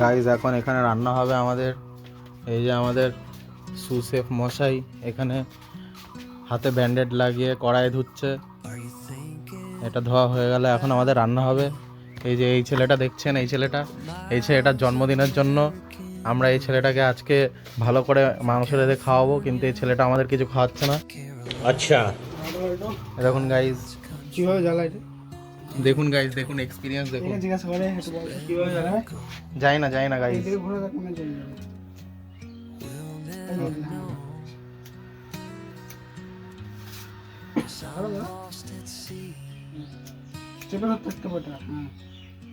Guys এখন এখানে রান্না হবে আমাদের। এই যে আমাদের সুসেফ মশাই এখানে হাতে ব্যান্ডেড লাগিয়ে কড়াই ধুচ্ছে। এটা ধোয়া হয়ে গেলে এখন আমাদের রান্না হবে। এই যে এই ছেলেটা দেখছেন এই ছেলেটা? এই ছেলেটার জন্মদিনের জন্য আমরা এই ছেলেটাকে আজকে ভালো করে মাংস রেঁধে খাওয়াবো কিন্তু এই ছেলেটা আমাদের কিছু খাওয়াচ্ছে না। আচ্ছা। দেখুন গাইজ কীভাবে জ্বালায় দেখুন গাইজ দেখুন এক্সপিরিয়েন্স দেখুন। এটা জিজ্ঞাসা করে কীভাবে জ্বালাবে যাই না যাই না এদিকে ঘুরে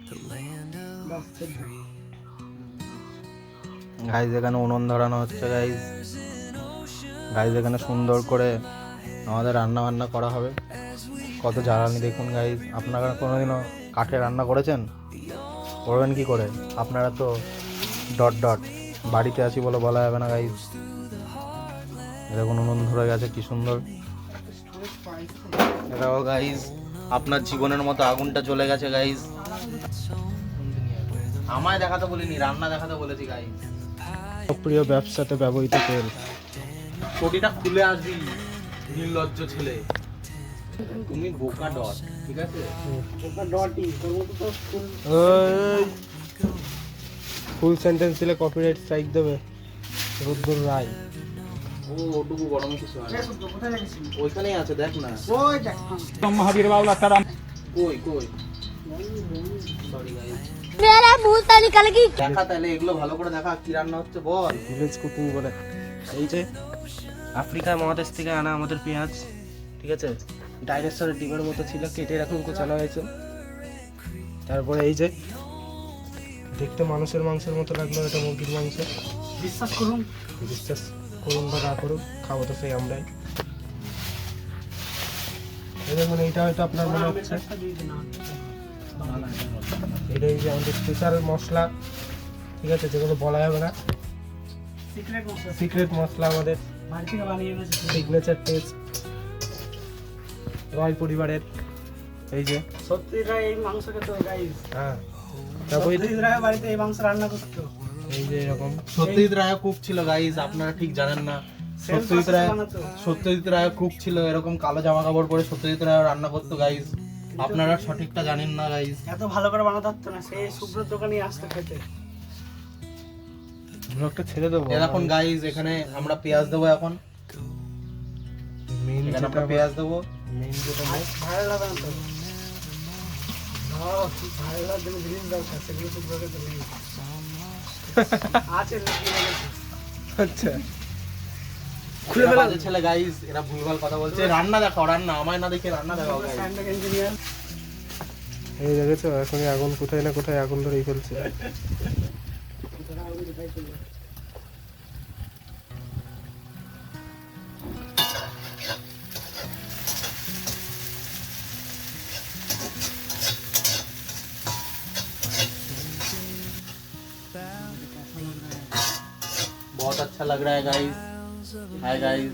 চলে। গাইজ এখানে উনুন ধরানো হচ্ছে গাইজ গাইজ এখানে সুন্দর করে আমাদের রান্না বান্না করা হবে। কত জ্বালানি দেখুন গাইজ আপনারা কোনোদিনও কাঠে রান্না করেছেন? করবেন কি করে? আপনারা তো ডট ডট। বাড়িতে আছি বলে বলা যাবে না গাইজ দেখুন উনুন ধরে গেছে কি সুন্দর। এটাও গাইজ আপনার জীবনের মতো আগুনটা চলে গেছে গাইজ আমায় দেখাতে বলিনি রান্না দেখাতে বলেছি গাইজ প্রিয় ব্যবসাতে ব্যবহৃত তেল। কোটিটা খুলে আসবি নির্লজ্জ ছেলে। তুমি বোকা ডট ঠিক আছে? বোকা ফুল সেন্টেন্স দিলে কপিরাইট স্ট্রাইক দেবে রুদ্র রায়। কই দেখা তাহলে এগুলো ভালো করে দেখা রান্না হচ্ছে বল। বলে। এই যে আফ্রিকা মহাদেশ থেকে আনা আমাদের পেঁয়াজ ঠিক আছে? ডাইনোসরের ডিমের মতো ছিল কেটে এরকম কোচানো হয়েছে। তারপরে এই যে দেখতে মানুষের মাংসের মতো লাগল এটা মুরগির মাংস। বিশ্বাস করুন। বিশ্বাস করুন বা না করুন খাব তো সেই আমরাই। দেখুন এইটা হয়তো আপনার মনে হচ্ছে। এটা এই যে আমাদের স্পেশাল মশলা ঠিক আছে যেগুলো বলা যাবে না। সিক্রেট মশলা। আমাদের। সিগনেচার টেস্ট রয় পরিবারের এই যে। সত্যিটা এই মাংস খেতে গাইস হ্যাঁ। তারপর যে- বাড়িতে এই মাংস রান্না করতো। এই যে এরকম। সত্যজিৎ রায় কুক ছিল গাইস আপনারা ঠিক জানেন না। সত্যজিৎ রায় সত্যজিৎ রায় কুক ছিল এরকম কালো জামা কাপড় পরে সত্যজিৎ রায় রান্না করতো গাইস আপনারা সঠিকটা জানেন না গাইস এত ভালো করে বানাতে পারতো না সেই শুভ্র দোকানে আসতো খেতে। ব্লগটা ছেড়ে দেবো। এ দেখুন গাইস এখানে আমরা পেঁয়াজ দেবো এখন। মেইন এখানে আমরা পেঁয়াজ দেবো। আচ্ছা। খুলে ফেলা। ছেলে গাইস এরা ভুলভাল কথা বলছে। রান্না দেখাও রান্না আমায় না দেখে রান্না দেখাও এই দেখেছ এখনই আগুন কোথায় না কোথায় আগুন ধরেই ফেলছে। बहुत अच्छा लग रहा है गाइस हाय गाइस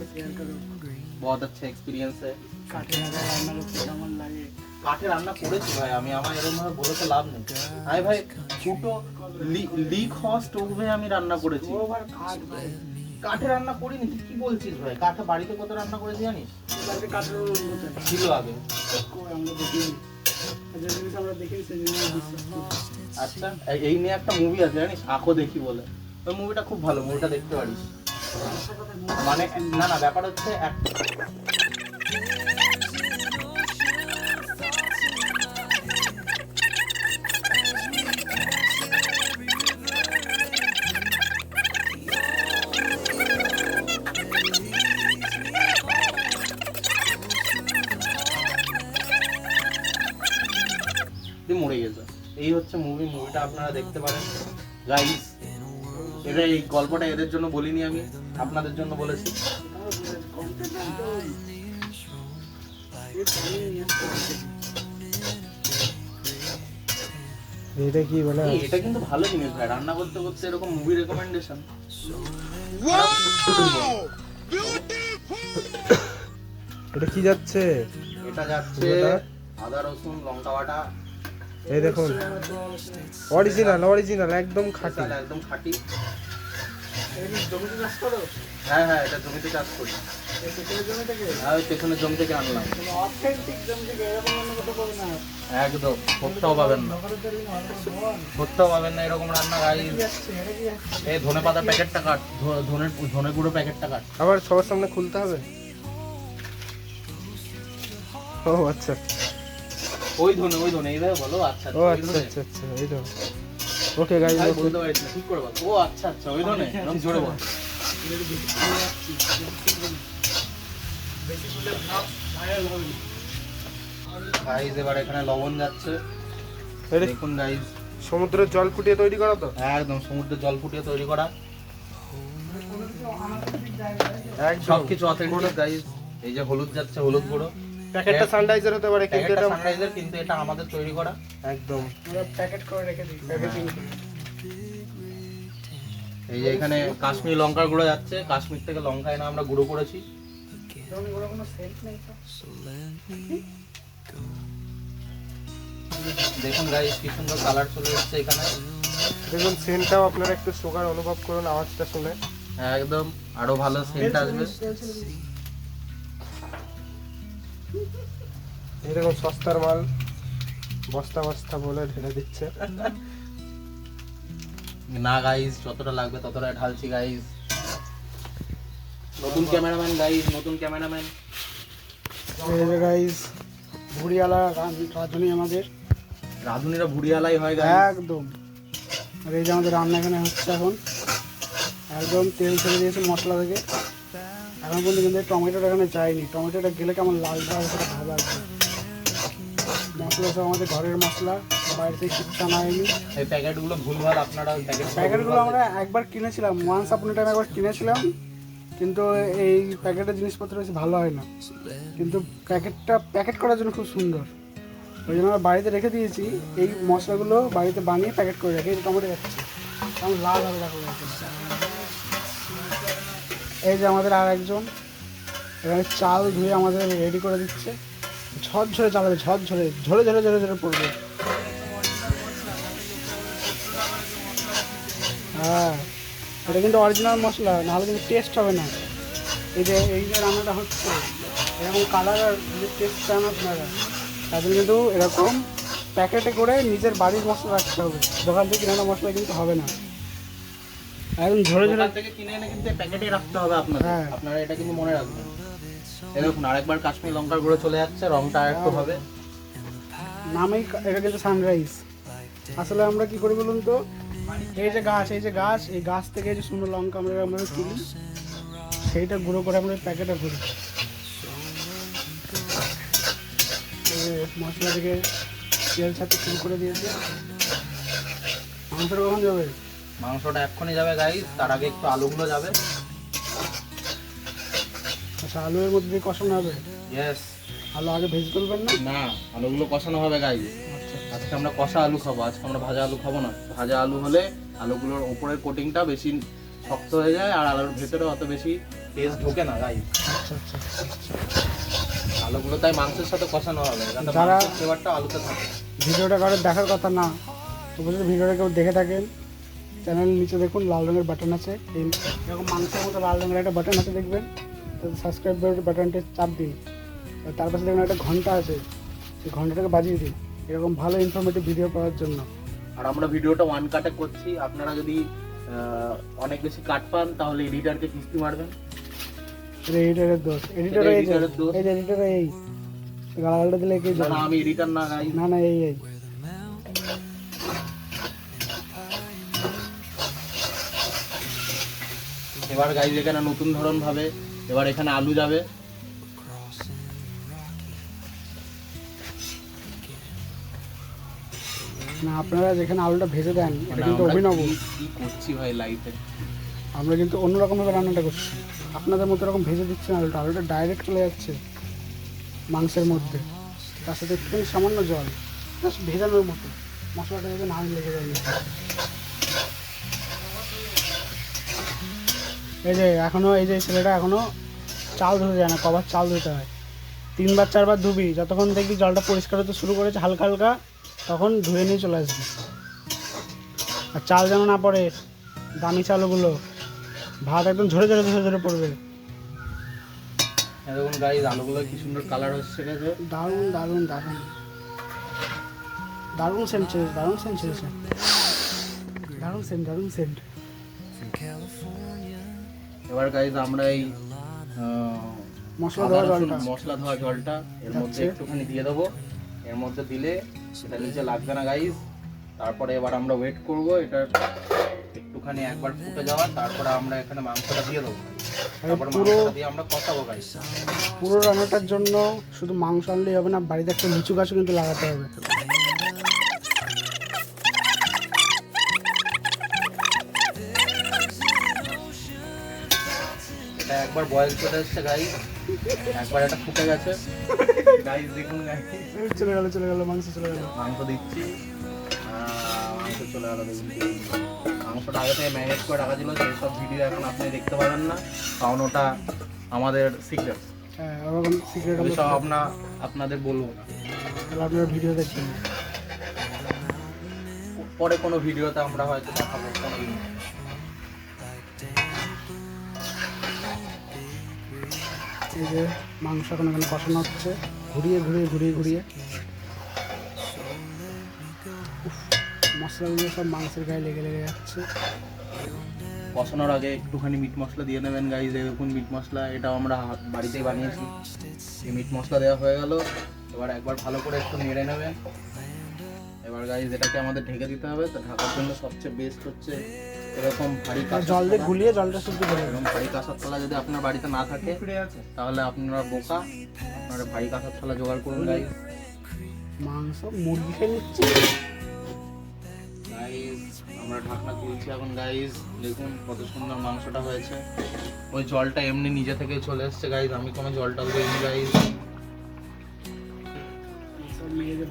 बहुत अच्छा एक्सपीरियंस है কাঠে রাখা রান্না করতে কেমন লাগে কাঠে রান্না করেছি ভাই আমি আমার এরকম ভাবে বলে তো লাভ নেই আরে ভাই ছোট লিক হওয়া স্টোভে আমি রান্না করেছি ওভার কাঠ ভাই কাঠে রান্না করিনি তুই কি বলছিস ভাই কাঠে বাড়িতে কত রান্না করেছি জানিস বাড়িতে কাঠের উনুন কোথায়? ছিল আগে কই আমরা দেখিনি যে জিনিস আমরা দেখিনি সেই জিনিস আমরা বিশ্বাস করি আচ্ছা এই- এই নিয়ে একটা মুভি আছে জানিস আঁকো দেখি বলে ওই মুভিটা খুব ভালো মুভিটা দেখতে পারিস। মানে না না, ব্যাপার হচ্ছে এক মরে গেছে এই হচ্ছে মুভি মুভিটা আপনারা দেখতে পারেন। গাইস এটা এই গল্পটা এদের জন্য বলিনি আমি আপনাদের জন্য বলেছি। এটা কি মানে এটা কিন্তু ভালো জিনিস ভাই রান্না করতে করতে এরকম মুভি রেকমেন্ডেশন এটা কি যাচ্ছে? এটা যাচ্ছে আদা রসুন লঙ্কা বাটা। এই দেখুন। অরিজিনাল অরিজিনাল একদম খাঁটি। একদম খাঁটি। জমিতে চাষ করো হ্যাঁ হ্যাঁ এটা জমিতে চাষ করি। পেছনের জমি থেকে আনলাম। একদম পাবেন না। পাবেন না এরকম রান্না গাই এই ধনে প্যাকেটটা কাট ধ- ধনের ধনে গুঁড়ো প্যাকেটটা কাট। আবার সবার সামনে খুলতে হবে? ও আচ্ছা। ওই ধনে ওই ধনে এইভাবে বলো আচ্ছা ও আচ্ছা আচ্ছা আচ্ছা এই তো ওকে আমি বলতে পারছি না ঠিক করে বল। ও আচ্ছা আচ্ছা ওই ধনে এরকম জোরে বল। গাইজ এবার এখানে লবণ যাচ্ছে। দেখুন গাইজ সমুদ্রের জল ফুটিয়ে তৈরি করা তো? একদম সমুদ্রের জল ফুটিয়ে তৈরি করা। একদম। সব কিছু অথেন্টিক গাইজ এই যে হলুদ যাচ্ছে হলুদ গুঁড়ো। প্যাকেটটা সানরাইজার হতে পারে কিন্তু এটা সানরাইজার কিন্তু এটা আমাদের তৈরি করা। একদম। আমরা প্যাকেট করে রেখে দিই। প্যাকেজিং এই যে এখানে কাশ্মীর লঙ্কার গুঁড়ো যাচ্ছে। কাশ্মীর থেকে লঙ্কা এনে আমরা গুঁড়ো করেছি। দেখুন গাইজ কি সুন্দর কালার চলে এসছে এখানে। দেখুন সেন্টটাও আপনারা একটু সুগার অনুভব করুন আওয়াজটা শুনে। একদম আরও ভালো সেন্ট আসবে। দেখুন সস্তার মাল বস্তা বস্তা বলে ঢেলে দিচ্ছে। না গাইজ যতটা লাগবে ততটা ঢালছি গাইজ নতুন ক্যামেরাম্যান গাইজ নতুন ক্যামেরাম্যান গাইস ভুড়িয়ালা রাঁধুনি আমাদের। রাঁধুনিরা ভুড়িয়ালাই হয় গাইজ একদম। আর এই যে আমাদের রান্না এখানে হচ্ছে এখন। একদম তেল ছেড়ে দিয়েছে মশলা থেকে। এখন পর্যন্ত কিন্তু টমেটোটা এখানে যায়নি টমেটোটা গেলে কেমন লাল লাল করে ভাব আসবে মশলা সব আমাদের ঘরের মশলা বাইরে থেকে কিচ্ছু আনা হয়নি এই প্যাকেটগুলো ভুলভাল আপনারা প্যাকেট প্যাকেটগুলো আমরা একবার কিনেছিলাম। ওয়ান্স আপন টাইম একবার কিনেছিলাম। কিন্তু এই প্যাকেটের জিনিসপত্র বেশি ভালো হয় না। কিন্তু প্যাকেটটা প্যাকেট করার জন্য খুব সুন্দর। ওই জন্য আমরা বাড়িতে রেখে দিয়েছি। এই মশলাগুলো বাড়িতে বানিয়ে প্যাকেট করে রাখি এই টমেটো যাচ্ছে। কেমন লাল হবে দেখো। এই যে আমাদের আর একজন এখানে চাল ধুয়ে আমাদের রেডি করে দিচ্ছে। ঝড় ঝরে চালাবে ঝড় ঝরে ঝরে ঝরে ঝরে পড়বে। হ্যাঁ এটা কিন্তু অরিজিনাল মশলা, নাহলে কিন্তু টেস্ট হবে না। এই যে এই যে রান্নাটা হচ্ছে, এরকম কালার আর টেস্ট চান আপনারা তাদের কিন্তু এরকম প্যাকেটে করে নিজের বাড়ির মশলা রাখতে হবে। দোকান থেকে কিনানো মশলা কিন্তু হবে না। একদম ঝরে ঝরে থেকে কিনে এনে কিন্তু প্যাকেটে রাখতে হবে আপনাদের। হ্যাঁ। আপনারা এটা কিন্তু মনে রাখবেন। দেখুন আরেকবার কাশ্মীর লঙ্কার গুঁড়ো চলে যাচ্ছে রংটা আরেকটু হবে। নামেই এটা কিন্তু সানরাইজ আসলে আমরা কি করি বলুন তো? এই যে গাছ এই যে গাছ এই গাছ থেকে যে সুন্দর লঙ্কা আমরা আমরা তুলি সেইটা গুঁড়ো করে আমরা প্যাকেটে ভরি। মশলা থেকে তেল ছাড়তে শুরু করে দিয়েছে। মাংসটা কখন যাবে। মাংসটা এক্ষুনি যাবে গাই তার আগে একটু আলুগুলো যাবে। আচ্ছা আলুর মধ্যে দিয়ে কষানো হবে? ইয়েস আলু আগে ভেজে তুলবেন না? না আলুগুলো কষানো হবে গাইজ আচ্ছা। আজকে আমরা কষা আলু খাব। আজকে আমরা ভাজা আলু খাব না। ভাজা আলু হলে আলুগুলোর ওপরের কোটিংটা বেশি শক্ত হয়ে যায় আর আলুর ভেতরে অত বেশি টেস্ট ঢোকে না গাইজ আচ্ছা আচ্ছা আলুগুলো তাই মাংসের সাথে কষানো হবে যারা- ফ্লেভারটা আলুতে থাকে। ভিডিওটা কারোর দেখার কথা না যদি ভিডিওটা কেউ দেখে থাকেন। চ্যানেলের নিচে দেখুন লাল রঙের বাটন আছে। এরকম মাংসের মতো লাল রঙের একটা বাটন আছে দেখবেন। সাবস্ক্রাইব বাটনটা চাপ দিন। আর তার পাশে দেখবেন একটা ঘণ্টা আছে। সেই ঘন্টাটাকে বাজিয়ে দিন। এরকম ভালো ইনফরমেটিভ ভিডিও পাওয়ার জন্য। আর আমরা ভিডিওটা ওয়ান কাটে করছি। আপনারা যদি অনেক বেশি কাট পান তাহলে এডিটারকে কিস্তি মারবেন। এডিটারের দোষ। এডিটার এই এডিটার এই গালাগালটা দিলে কে না আমি এডিটার না না না এই এই। এবার গাইজ এখানে নতুন ধরন ভাবে এবার এখানে আলু যাবে। না আপনারা যেখানে আলুটা ভেজে দেন এটা মানে কিন্তু অভিনব। কি- করছি ভাই লাইফে আমরা কিন্তু অন্যরকমভাবে রান্নাটা করছি। আপনাদের মতো এরকম ভেজে দিচ্ছে না আলুটা। আলুটা ডাইরেক্ট চলে যাচ্ছে মাংসের মধ্যে। তার সাথে একটুখানি সামান্য জল জাস্ট ভেজানোর মতো। মশলাটা যাতে না লেগে যায়। এই যে এখনও এই যে ছেলেটা এখনও চাল ধুতে যায় না কবার চাল ধুতে হয়। তিনবার চারবার ধুবি যতক্ষণ দেখবি জলটা পরিষ্কার হতে শুরু করেছে হালকা হালকা তখন ধুয়ে নিয়ে চলে আসবে। আর চাল যেন না পড়ে দামি চালগুলো। ভাত একদম ঝরে ঝরে ঝরে ঝরে পড়বে। এই দেখুন গাইজ কি সুন্দর কালার হচ্ছে দারুণ দারুণ দারুণ। দারুণ সেন্ট ছেড়েছে দারুণ সেন্ট ছেড়েছে দারুণ সেন্ট দারুণ সেন্ট এবার গাইজ আমরা এই মশলা দেওয়া জলটা। মশলা ধোয়া জলটা এর মধ্যে একটুখানি দিয়ে দেবো। এর মধ্যে দিলে সেটা নিচে লাগবে না গাইজ তারপরে এবার আমরা ওয়েট করব। এটা একটুখানি একবার ফুটে যাওয়ার তারপরে আমরা এখানে মাংসটা দিয়ে দেবো। পুরো দিয়ে আমরা কষাবো গাইজ পুরো রান্নাটার জন্য শুধু মাংস আনলেই হবে না বাড়িতে একটা লিচু গাছও কিন্তু লাগাতে হবে। একবার বয়েল চলে এসছে গাই একবার এটা ফুটে গেছে। গাইজ দেখুন চলে গেল চলে গেল মাংস চলে গেল। মাংস দিচ্ছি। মাংস চলে গেল মাংসটা আগে থেকে ম্যানেজ করে রাখা ছিল সব ভিডিও এখন আপনি দেখতে পাবেন না। কারণ ওটা আমাদের সিক্রেট হ্যাঁ ওরকম সিক্রেট সব আপনা আপনাদের বলব তাহলে আপনারা ভিডিও দেখবেন। পরে কোনো ভিডিওতে আমরা হয়তো দেখাবো কোনোদিন। এই যে মাংস এখন এখানে কষানো হচ্ছে। ঘুরিয়ে ঘুরিয়ে ঘুরিয়ে ঘুরিয়ে। মশলাগুলো সব মাংসের গায়ে লেগে লেগে যাচ্ছে। কষানোর আগে একটুখানি মিট মশলা দিয়ে নেবেন গাইজ দেখুন মিট মশলা, এটাও আমরা বাড়িতেই বানিয়েছি। এই মিট মশলা দেওয়া হয়ে গেল। এবার একবার ভালো করে একটু নেড়ে নেবেন। এবার গাইজ এটাকে আমাদের ঢেকে দিতে হবে। তো ঢাকার জন্য সবচেয়ে বেস্ট হচ্ছে এরকম ভারী জল দিয়ে। গুলিয়ে জলটা শুদ্ধ করে এরকম ভারী কাঁসার থালা যদি আপনার বাড়িতে না থাকে তাহলে আপনারা বোকা। আপনারা ভারী কাঁসার থালা জোগাড় করুন গাইজ মাংস মুরগি খেয়ে নিচ্ছি। আমরা ঢাকনা খুলছি এখন গাইজ দেখুন কত সুন্দর মাংসটা হয়েছে। ওই জলটা এমনি নিজে থেকে চলে এসছে গাইজ আমি কোনো জলটা দিইনি গাইজ সব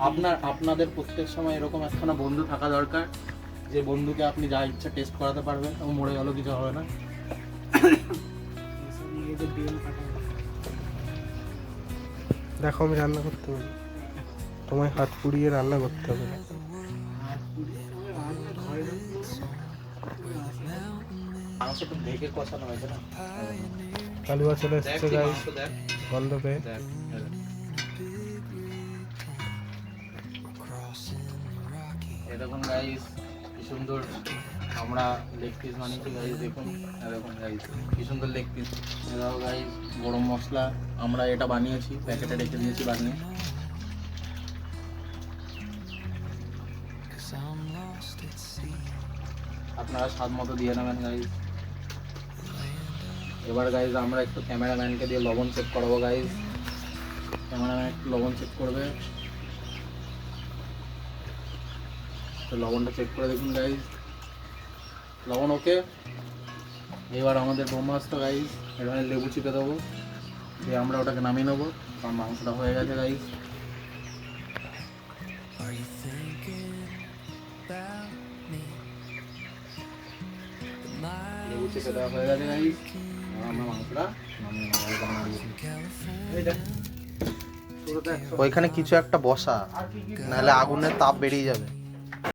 আপনার আপনাদের প্রত্যেক সময় এরকম একখানা বন্ধু থাকা দরকার। যে বন্ধুকে আপনি যা ইচ্ছা টেস্ট করাতে পারবেন এবং মরে গেল কিছু হবে না। দেখো আমি রান্না করতে পারি তোমায় হাত পুড়িয়ে রান্না করতে হবে। না? কালুয়া চলে এসছে গন্ধ পেয়ে। দেখুন গাইস সুন্দর আমরা লেগ পিস বানিয়েছি গাইস দেখুন দেখুন গাইস কি সুন্দর লেগ পিস এটাও গাইস গরম মশলা, আমরা এটা বানিয়েছি, প্যাকেটে রেখে দিয়েছি বানিয়ে। আপনারা স্বাদ মতো দিয়ে নেবেন গাইস এবার গাইজ আমরা একটু ক্যামেরাম্যানকে দিয়ে লবণ চেক করাবো গাইজ ক্যামেরাম্যান একটু লবণ চেক করবে। তো লবণটা চেক করে দেখুন গাইজ লবণ ওকে এবার আমাদের ব্রহ্মাস্ত্র গাইজ এখানে লেবু চিপে দেবো। দিয়ে আমরা ওটাকে নামিয়ে নেব। কারণ মাংসটা হয়ে গেছে গাইজ লেবু চেপে দেওয়া হয়ে গেছে গাইজ আমরা মাংসটা নামিয়ে নেব। ওইখানে কিছু একটা বসা নাহলে আগুনের তাপ বেরিয়ে যাবে।